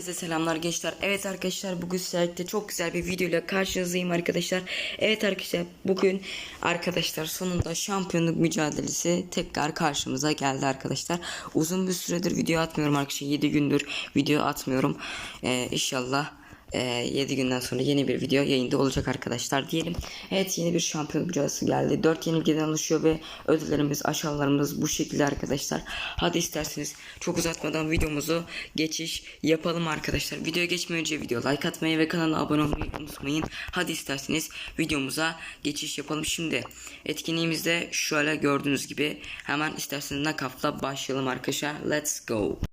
Herkese selamlar gençler. Evet arkadaşlar bugün sizlerle çok güzel bir video ile karşınızdayım arkadaşlar. Evet arkadaşlar bugün arkadaşlar sonunda şampiyonluk mücadelesi tekrar karşımıza geldi arkadaşlar. Uzun bir süredir video atmıyorum arkadaşlar. 7 gündür video atmıyorum. Ee, inşallah 7 günden sonra yeni bir video yayında olacak arkadaşlar diyelim. Evet yeni bir şampiyonluk mücadelesi geldi. 4 yenilgiden oluşuyor ve ödüllerimiz aşağılarımız bu şekilde arkadaşlar. Hadi isterseniz çok uzatmadan videomuzu geçiş yapalım arkadaşlar. Videoya geçmeden önce video like atmayı ve kanala abone olmayı unutmayın. Hadi isterseniz videomuza geçiş yapalım. Şimdi etkinliğimizde şöyle gördüğünüz gibi hemen isterseniz nakafla başlayalım arkadaşlar. Let's go.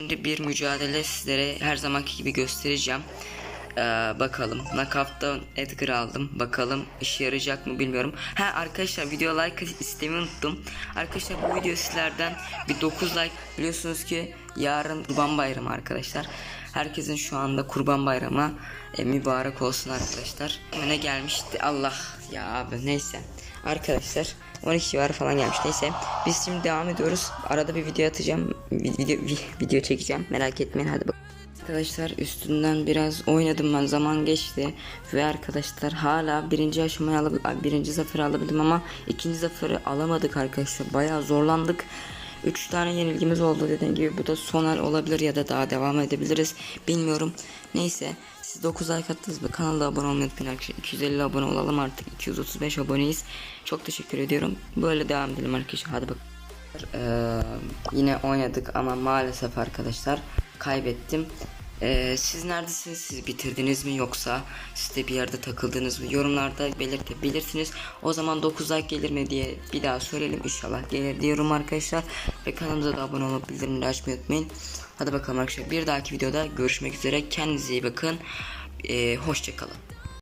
Şimdi bir mücadele sizlere her zamanki gibi göstereceğim. Ee, bakalım. Knockout'ta Edgar aldım. Bakalım işe yarayacak mı bilmiyorum. Ha arkadaşlar video like istemeyi unuttum. Arkadaşlar bu video sizlerden bir 9 like biliyorsunuz ki yarın Kurban Bayramı arkadaşlar. Herkesin şu anda Kurban Bayramı e, mübarek olsun arkadaşlar. Ne gelmişti Allah ya abi neyse. Arkadaşlar 12 civarı falan gelmiş neyse. Biz şimdi devam ediyoruz. Arada bir video atacağım. Video, video çekeceğim. Merak etmeyin hadi bak. Arkadaşlar üstünden biraz oynadım ben zaman geçti ve arkadaşlar hala birinci aşamayı alabildim birinci zaferi alabildim ama ikinci zaferi alamadık arkadaşlar bayağı zorlandık 3 tane yenilgimiz oldu dediğim gibi bu da sonar olabilir ya da daha devam edebiliriz bilmiyorum neyse siz 9 like attınız mı kanala abone olmayı unutmayın arkadaşlar. 250 abone olalım artık. 235 aboneyiz. Çok teşekkür ediyorum. Böyle devam edelim arkadaşlar. Hadi bak. Ee, yine oynadık ama maalesef arkadaşlar kaybettim. Ee, siz neredesiniz? Siz bitirdiniz mi yoksa siz de bir yerde takıldınız mı? Yorumlarda belirtebilirsiniz. O zaman 9 like gelir mi diye bir daha söyleyelim. İnşallah gelir diyorum arkadaşlar. Ve kanalımıza da abone olup bildirimleri açmayı unutmayın. Hadi bakalım arkadaşlar bir dahaki videoda görüşmek üzere. Kendinize iyi bakın. Ee, hoşçakalın.